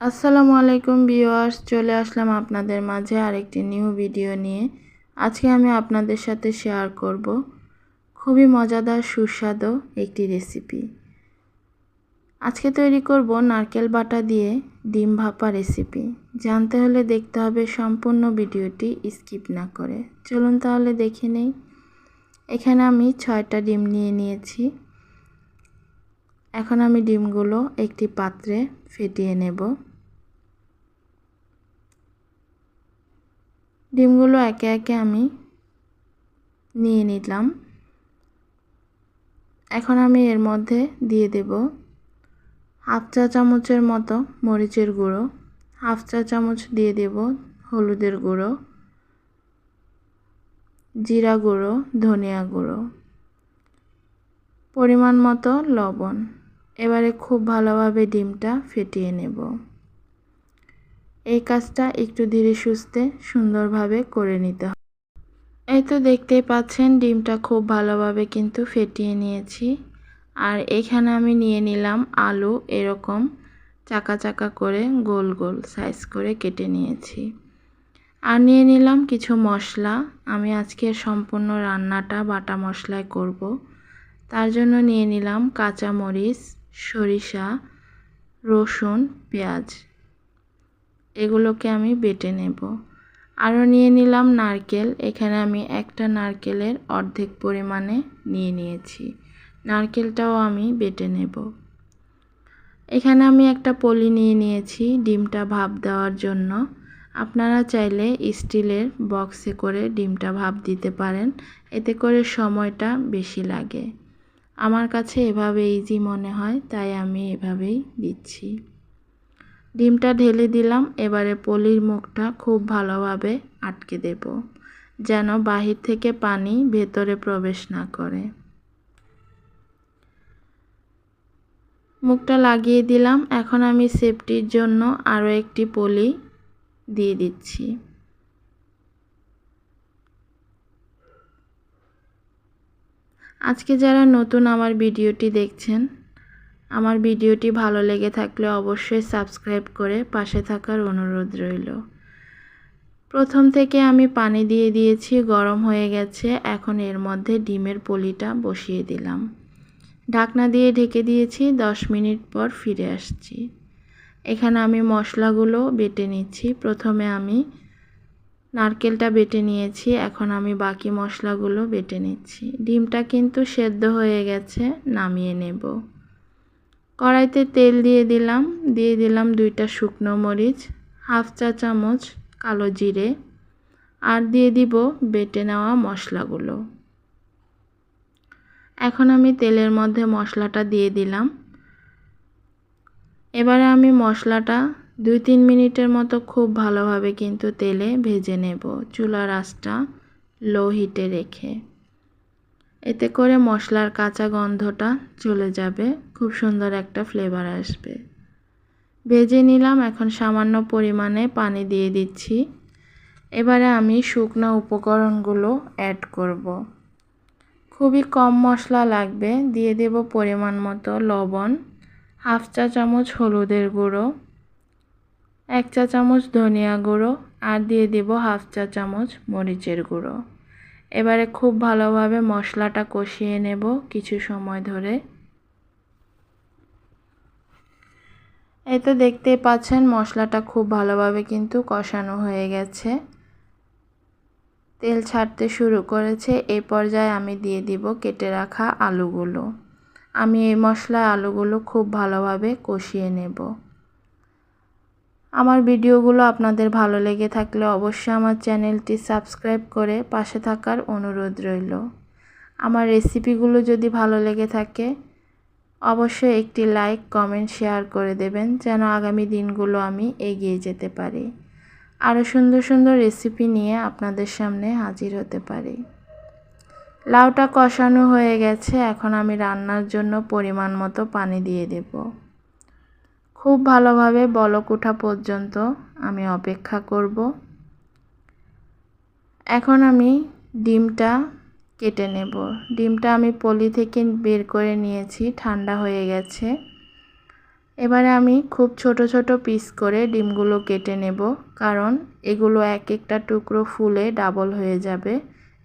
আসসালামু আলাইকুম ভিউয়ার্স, চলে আসলাম আপনাদের মাঝে আরেকটি নিউ ভিডিও নিয়ে। আজকে আমি আপনাদের সাথে শেয়ার করব খুবই মজাদার, সুস্বাদু একটি রেসিপি আজকে তৈরি করব নারকেল বাটা দিয়ে ডিম ভাপা রেসিপি জানতে হলে দেখতে হবে সম্পূর্ণ ভিডিওটি স্কিপ না করে। চলুন তাহলে দেখে নেই। এখানে আমি ছয়টা ডিম নিয়ে নিয়েছি। এখন আমি ডিমগুলো একটি পাত্রে ফেটিয়ে নেব। ডিমগুলো একে একে আমি নিয়ে নিলাম। এখন আমি এর মধ্যে দিয়ে দেব হাফ চা চামচের মতো মরিচের গুঁড়ো, হাফ চা চামচ দিয়ে দেব হলুদের গুঁড়ো, জিরা গুঁড়ো, ধনিয়া গুঁড়ো, পরিমাণ মতো লবণ। এবারে খুব ভালোভাবে ডিমটা ফেটিয়ে নেব। এই কাজটা একটু ধীরে সুস্থে, সুন্দরভাবে করে নিতে হবে এই তো দেখতেই পাচ্ছেন, ডিমটা খুব ভালোভাবে কিন্তু ফেটিয়ে নিয়েছি। আর এখানে আমি নিয়ে নিলাম আলু এরকম চাকা চাকা করে গোল গোল সাইজ করে কেটে নিয়েছি। আর নিয়ে নিলাম কিছু মশলা। আমি আজকে সম্পূর্ণ রান্নাটা বাটা মশলায় করব। তার জন্য নিয়ে নিলাম কাঁচা মরিচ সরিষা, রসুন, পেঁয়াজ। এগুলোকে আমি বেটে নেব। আরও নিয়ে নিলাম নারকেল। এখানে আমি একটা নারকেলের অর্ধেক পরিমাণে নিয়ে নিয়েছি। নারকেলটাও আমি বেটে নেব। এখানে আমি একটা পলি নিয়ে নিয়েছি ডিমটা ভাপ দেওয়ার জন্য। আপনারা চাইলে স্টিলের বক্সে করে ডিমটা ভাপ দিতে পারেন। এতে করে সময়টা বেশি লাগে। আমার কাছে এভাবে ইজি মনে হয়, তাই আমি এভাবেই দিচ্ছি। ডিমটা ঢেলে দিলাম, এবারে পলির মুখটা খুব ভালোভাবে আটকে দেব, যেন বাহির থেকে পানি ভেতরে প্রবেশ না করে। মুখটা লাগিয়ে দিলাম, এখন আমি সেফটির জন্য আরও একটি পলি দিয়ে দিচ্ছি। আজকে যারা নতুন আমার ভিডিওটি দেখছেন আমার ভিডিওটি ভালো লেগে থাকলে অবশ্যই সাবস্ক্রাইব করে পাশে থাকার অনুরোধ রইল। প্রথম থেকে আমি পানি দিয়ে দিয়েছি, গরম হয়ে গেছে। এখন এর মধ্যে ডিমের পলিটা বসিয়ে দিলাম। ঢাকনা দিয়ে ঢেকে দিয়েছি, দশ মিনিট পর ফিরে আসছি। এখানে আমি মশলাগুলো বেটে নিচ্ছি। প্রথমে আমি নারকেলটা বেটে নিয়েছি, এখন আমি বাকি মশলাগুলো বেটে নিচ্ছি। ডিমটা কিন্তু সেদ্ধ হয়ে গেছে, নামিয়ে নেব। কড়াইতে তেল দিয়ে দিলাম। দিয়ে দিলাম দুইটা শুকনো মরিচ, হাফ চা চামচ কালো জিরে আর দিয়ে দিব বেটে নেওয়া মশলাগুলো। এখন আমি তেলের মধ্যে মশলাটা দিয়ে দিলাম। এবারে আমি মশলাটা দুই তিন মিনিটের মতো খুব ভালোভাবে কিন্তু তেলে ভেজে নেব। চুলার আঁচটা লো হিটে রেখে। এতে করে মশলার কাঁচা গন্ধটা চলে যাবে, খুব সুন্দর একটা ফ্লেভার আসবে। ভেজে নিলাম, এখন সামান্য পরিমাণে পানি দিয়ে দিচ্ছি। এবারে আমি শুকনো উপকরণগুলো অ্যাড করব। খুবই কম মশলা লাগবে, দিয়ে দেব পরিমাণ মতো লবণ, হাফ চা চামচ হলুদের গুঁড়ো, এক চা চামচ ধনিয়া গুঁড়ো, আর দিয়ে দেব হাফ চা চামচ মরিচের গুঁড়ো। এবারে খুব ভালোভাবে মশলাটা কষিয়ে নেব কিছু সময় ধরে। এই তো দেখতেই পাচ্ছেন, মশলাটা খুব ভালোভাবে কিন্তু কষানো হয়ে গেছে। তেল ছাড়তে শুরু করেছে এই পর্যায়ে আমি দিয়ে দিব কেটে রাখা আলুগুলো। আমি এই মশলা আলুগুলো খুব ভালোভাবে কষিয়ে নেব। আমার ভিডিওগুলো আপনাদের ভালো লেগে থাকলে অবশ্যই আমার চ্যানেলটি সাবস্ক্রাইব করে পাশে থাকার অনুরোধ রইল। আমার রেসিপিগুলো যদি ভালো লেগে থাকে, অবশ্যই একটি লাইক, কমেন্ট, শেয়ার করে দেবেন যেন আগামী দিনগুলো আমি এগিয়ে যেতে পারি। আরও সুন্দর সুন্দর রেসিপি নিয়ে আপনাদের সামনে হাজির হতে পারি। লাউটা কষানো হয়ে গেছে, এখন আমি রান্নার জন্য পরিমাণ মতো পানি দিয়ে দেব। খুব ভালোভাবে বলক ওঠা পর্যন্ত আমি অপেক্ষা করব। এখন আমি ডিমটা কেটে নেব। ডিমটা আমি পলি থেকে বের করে নিয়েছি, ঠান্ডা হয়ে গেছে। এবারে আমি খুব ছোট ছোট পিস করে ডিমগুলো কেটে নেব, কারণ এগুলো এক একটা টুকরো ফুলে ডাবল হয়ে যাবে,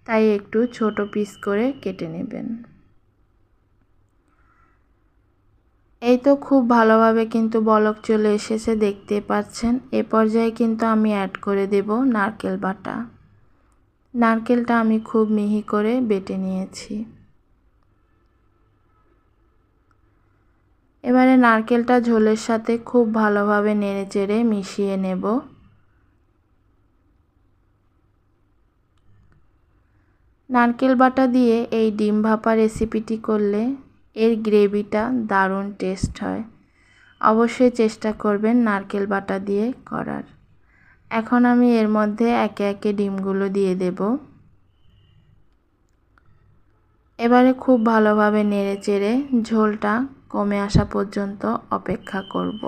তাই একটু ছোট পিস করে কেটে নেবেন। এই তো খুব ভালোভাবে কিন্তু বলক চলে এসেছে দেখতে পাচ্ছেন। এ পর্যায়ে কিন্তু আমি অ্যাড করে দেব নারকেল বাটা। নারকেলটা আমি খুব মিহি করে বেটে নিয়েছি। এবারে নারকেলটা ঝোলের সাথে খুব ভালোভাবে নেড়ে চেড়ে মিশিয়ে নেব। নারকেল বাটা দিয়ে এই ডিম ভাপা রেসিপিটি করলে এর গ্রেভিটা দারুণ টেস্ট হয়। অবশ্যই চেষ্টা করবেন নারকেল বাটা দিয়ে করার। এখন আমি এর মধ্যে একে একে ডিমগুলো দিয়ে দেব। এবারে খুব ভালোভাবে নেড়ে চেড়ে ঝোলটা কমে আসা পর্যন্ত অপেক্ষা করব।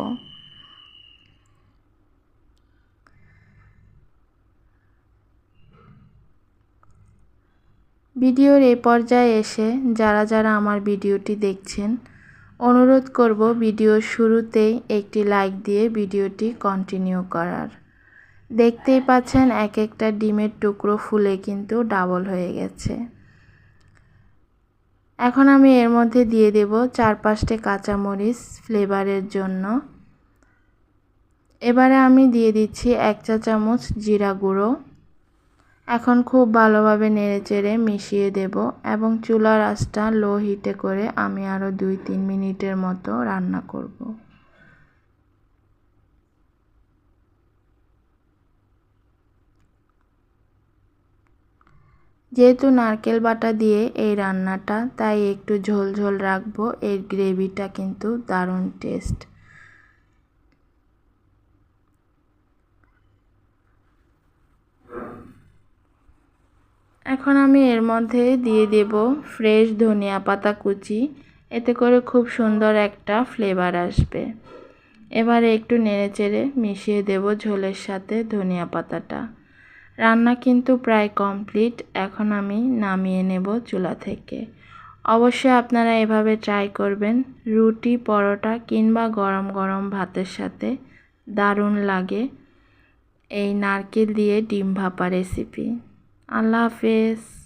ভিডিওর এই পর্যায়ে এসে যারা যারা আমার ভিডিওটি দেখছেন, অনুরোধ করব ভিডিওর শুরুতেই একটি লাইক দিয়ে ভিডিওটি কন্টিনিউ করার। দেখতেই পাচ্ছেন এক একটা ডিমের টুকরো ফুলে কিন্তু ডাবল হয়ে গেছে। এখন আমি এর মধ্যে দিয়ে দেব চার পাঁচটে কাঁচামরিচ ফ্লেভারের জন্য। এবারে আমি দিয়ে দিচ্ছি এক চা চামচ জিরা গুঁড়ো। এখন খুব ভালোভাবে নেড়েচেড়ে মিশিয়ে দেব এবং চুলার আঁচটা লো হিটে করে আমি আরও দুই তিন মিনিটের মতো রান্না করব। যেহেতু নারকেল বাটা দিয়ে এই রান্নাটা, তাই একটু ঝোল ঝোল রাখব, এর গ্রেভিটা কিন্তু দারুণ টেস্ট। এখন আমি এর মধ্যে দিয়ে দেব ফ্রেশ ধনিয়া পাতা কুচি। এতে করে খুব সুন্দর একটা ফ্লেভার আসবে। এবারে একটু নেড়ে চেড়ে মিশিয়ে দেব ঝোলের সাথে ধনিয়া পাতাটা। রান্না কিন্তু প্রায় কমপ্লিট এখন আমি নামিয়ে নেব চুলা থেকে। অবশ্যই আপনারা এভাবে ট্রাই করবেন। রুটি, পরোটা কিংবা গরম গরম ভাতের সাথে দারুণ লাগে। এই নারকেল দিয়ে ডিম ভাপা রেসিপি আল্লাহ হাফেজ